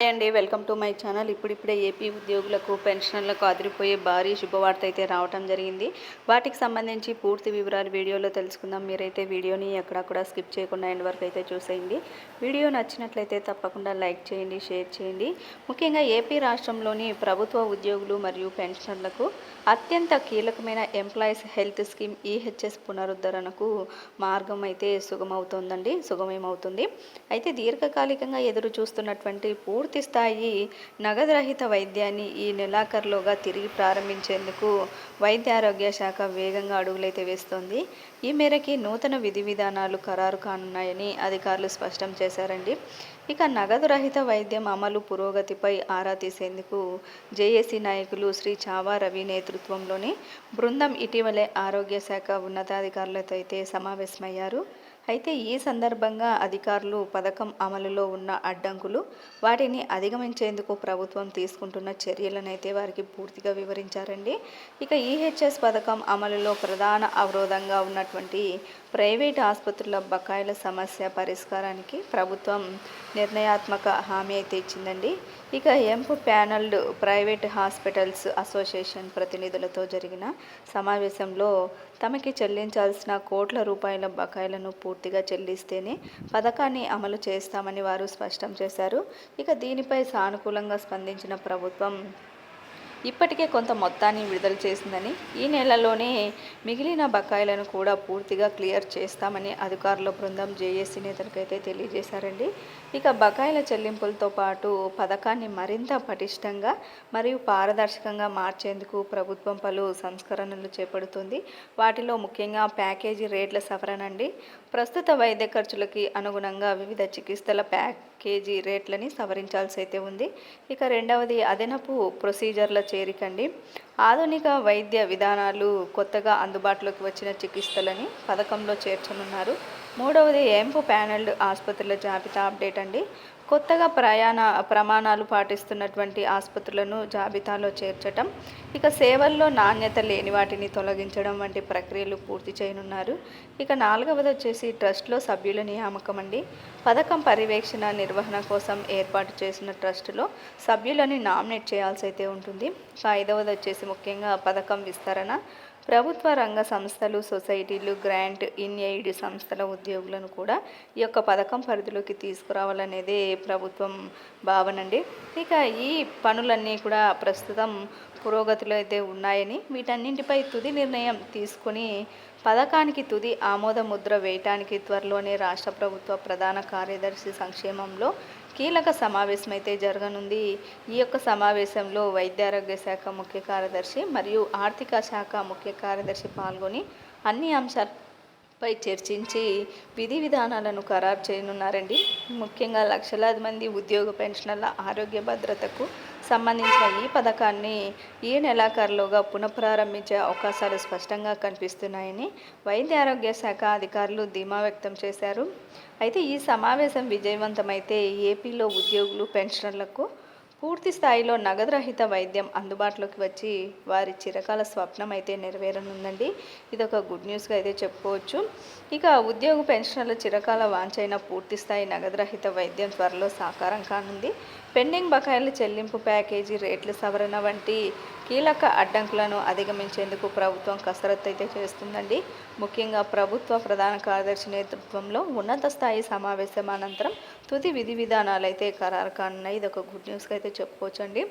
Hi అండి welcome to my channel. ఇప్పుడిప్పుడే AP ఉద్యోగులకు పెన్షనర్లకు అదిరిపోయే భారీ శుభవార్త అయితే రావటం జరిగింది. వాటికి సంబంధించి పూర్తి వివరాలు వీడియోలో తెలుసుకుందాం. మీరైతే వీడియోని ఎక్కడా కూడా స్కిప్ చేయకుండా ఎండ్ వరకు అయితే చూసేయండి. వీడియో నచ్చినట్లయితే తప్పకుండా లైక్ చేయండి షేర్ చేయండి. ముఖ్యంగా ఏపీ రాష్ట్రంలోని ప్రభుత్వ ఉద్యోగులు మరియు పెన్షనర్లకు అత్యంత కీలకమైన ఎంప్లాయీస్ హెల్త్ స్కీమ్ ఈహెచ్ఎస్ పునరుద్ధరణకు మార్గం అయితే సుగమవుతోందండి సుగమేమవుతుంది. అయితే దీర్ఘకాలికంగా ఎదురు చూస్తున్నటువంటి పూర్తి పూర్తి స్థాయి నగదురహిత వైద్యాన్ని ఈ నెలాఖరులోగా తిరిగి ప్రారంభించేందుకు వైద్య ఆరోగ్య శాఖ వేగంగా అడుగులైతే వేస్తోంది. ఈ మేరకి నూతన విధి విధానాలు ఖరారు కానున్నాయని అధికారులు స్పష్టం చేశారండి. ఇక నగదు రహిత వైద్యం అమలు పురోగతిపై ఆరా తీసేందుకు జేఏసీ నాయకులు శ్రీ చావా రవి నేతృత్వంలోని బృందం ఇటీవలే ఆరోగ్య శాఖ ఉన్నతాధికారులతో అయితే సమావేశమయ్యారు. అయితే ఈ సందర్భంగా అధికారులు పథకం అమలులో ఉన్న అడ్డంకులు వాటిని అధిగమించేందుకు ప్రభుత్వం తీసుకుంటున్న చర్యలనైతే వారికి పూర్తిగా వివరించారండి. ఇక ఈహెచ్ఎస్ పథకం అమలులో ప్రధాన అవరోధంగా ఉన్నటువంటి ప్రైవేట్ ఆసుపత్రుల బకాయిల సమస్య పరిష్కారానికి ప్రభుత్వం నిర్ణయాత్మక హామీ అయితే ఇచ్చిందండి. ఇక empanelled private hospitals association ప్రతినిధులతో జరిగిన సమావేశంలో తమకి చెల్లించాల్సిన కోట్ల రూపాయల బకాయిలను పూర్తి పూర్తిగా చెల్లిస్తేనే పథకాన్ని అమలు చేస్తామని వారు స్పష్టం చేశారు. ఇక దీనిపై సానుకూలంగా స్పందించిన ప్రభుత్వం ఇప్పటికే కొంత మొత్తాన్ని విడుదల చేసిందని ఈ నెలలోనే మిగిలిన బకాయిలను కూడా పూర్తిగా క్లియర్ చేస్తామని అధికారుల బృందం జేఏసీ నేతలకైతే తెలియజేశారండి. ఇక బకాయిల చెల్లింపులతో పాటు పథకాన్ని మరింత పటిష్టంగా మరియు పారదర్శకంగా మార్చేందుకు ప్రభుత్వం పలు సంస్కరణలు చేపడుతుంది. వాటిలో ముఖ్యంగా ప్యాకేజీ రేట్ల సవరణ అండి. ప్రస్తుత వైద్య ఖర్చులకి అనుగుణంగా వివిధ చికిత్సల ప్యాక్ కేజీ రేట్లని సవరించాల్సి అయితే ఉంది. ఇక రెండవది అదనపు ప్రొసీజర్ల చేరికండి. ఆధునిక వైద్య విధానాలు కొత్తగా అందుబాటులోకి వచ్చిన చికిత్సలని పథకంలో చేర్చనున్నారు. మూడవది ఎంపు ప్యానెల్డ్ ఆసుపత్రుల జాబితా అప్డేట్ అండి. కొత్తగా ప్రయాణ ప్రమాణాలు పాటిస్తున్నటువంటి ఆసుపత్రులను జాబితాలో చేర్చటం ఇక సేవల్లో నాణ్యత లేని వాటిని తొలగించడం వంటి ప్రక్రియలు పూర్తి చేయనున్నారు. ఇక నాలుగవది వచ్చేసి ట్రస్ట్లో సభ్యుల నియామకం అండి. పథకం పర్యవేక్షణ నిర్వహణ కోసం ఏర్పాటు చేసిన ట్రస్టులో సభ్యులని నామినేట్ చేయాల్సి అయితే ఉంటుంది. ఐదవది వచ్చేసి ముఖ్యంగా పథకం విస్తరణ. ప్రభుత్వ రంగ సంస్థలు సొసైటీలు గ్రాంట్ ఇన్ ఎయిడ్ సంస్థల ఉద్యోగులను కూడా ఈ యొక్క పథకం పరిధిలోకి తీసుకురావాలనేదే ప్రభుత్వం భావనండి ఇక ఈ పనులన్నీ కూడా ప్రస్తుతం పురోగతులు అయితే ఉన్నాయని వీటన్నింటిపై తుది నిర్ణయం తీసుకొని పథకానికి తుది ఆమోద ముద్ర వేయటానికి త్వరలోనే రాష్ట్ర ప్రభుత్వ ప్రధాన కార్యదర్శి సంక్షేమంలో కీలక సమావేశం అయితే జరగనుంది. ఈ యొక్క సమావేశంలో వైద్యారోగ్య శాఖ ముఖ్య కార్యదర్శి మరియు ఆర్థిక శాఖ ముఖ్య కార్యదర్శి పాల్గొని అన్ని అంశాలపై చర్చించి విధి విధానాలను ఖరారు చేయనున్నారండి. ముఖ్యంగా లక్షలాది మంది ఉద్యోగ పెన్షనర్ల ఆరోగ్య భద్రతకు సంబంధించిన ఈ పథకాన్ని ఈ నెలాఖరులోగా పునఃప్రారంభించే అవకాశాలు స్పష్టంగా కనిపిస్తున్నాయని వైద్య ఆరోగ్య శాఖ అధికారులు ధీమా వ్యక్తం చేశారు. అయితే ఈ సమావేశం విజయవంతమైతే ఏపీలో ఉద్యోగులు పెన్షనర్లకు పూర్తి స్థాయిలో నగదురహిత వైద్యం అందుబాటులోకి వచ్చి వారి చిరకాల స్వప్నం అయితే నెరవేరనుందండి. ఇది ఒక గుడ్ న్యూస్గా అయితే చెప్పుకోవచ్చు. ఇక ఉద్యోగ పెన్షనర్ల చిరకాల వాంచైన పూర్తి స్థాయి నగదురహిత వైద్యం త్వరలో సాకారం కానుంది. పెండింగ్ బకాయిల చెల్లింపు ప్యాకేజీ రేట్ల సవరణ వంటి కీలక అడ్డంకులను అధిగమించేందుకు ప్రభుత్వం కసరత్తు అయితే చేస్తుందండి. ముఖ్యంగా ప్రభుత్వ ప్రధాన కార్యదర్శి నేతృత్వంలో ఉన్నత స్థాయి సమావేశం అనంతరం తుది విధి విధానాలు అయితే ఖరారు కానున్నాయి. ఇది ఒక గుడ్ న్యూస్గా అయితే చెప్పుకోవచ్చండి.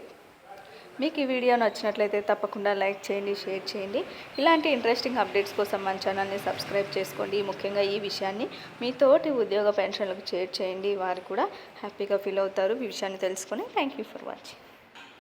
మీకు ఈ వీడియో నచ్చినట్లయితే తప్పకుండా లైక్ చేయండి షేర్ చేయండి. ఇలాంటి ఇంట్రెస్టింగ్ అప్డేట్స్ కోసం మన ఛానల్ని సబ్స్క్రైబ్ చేసుకోండి. ముఖ్యంగా ఈ విషయాన్ని మీ తోటి ఉద్యోగ పెన్షన్లకు షేర్ చేయండి. వారు కూడా హ్యాపీగా ఫీల్ అవుతారు. ఈ విషయాన్ని తెలుసుకొని. Thank you for watching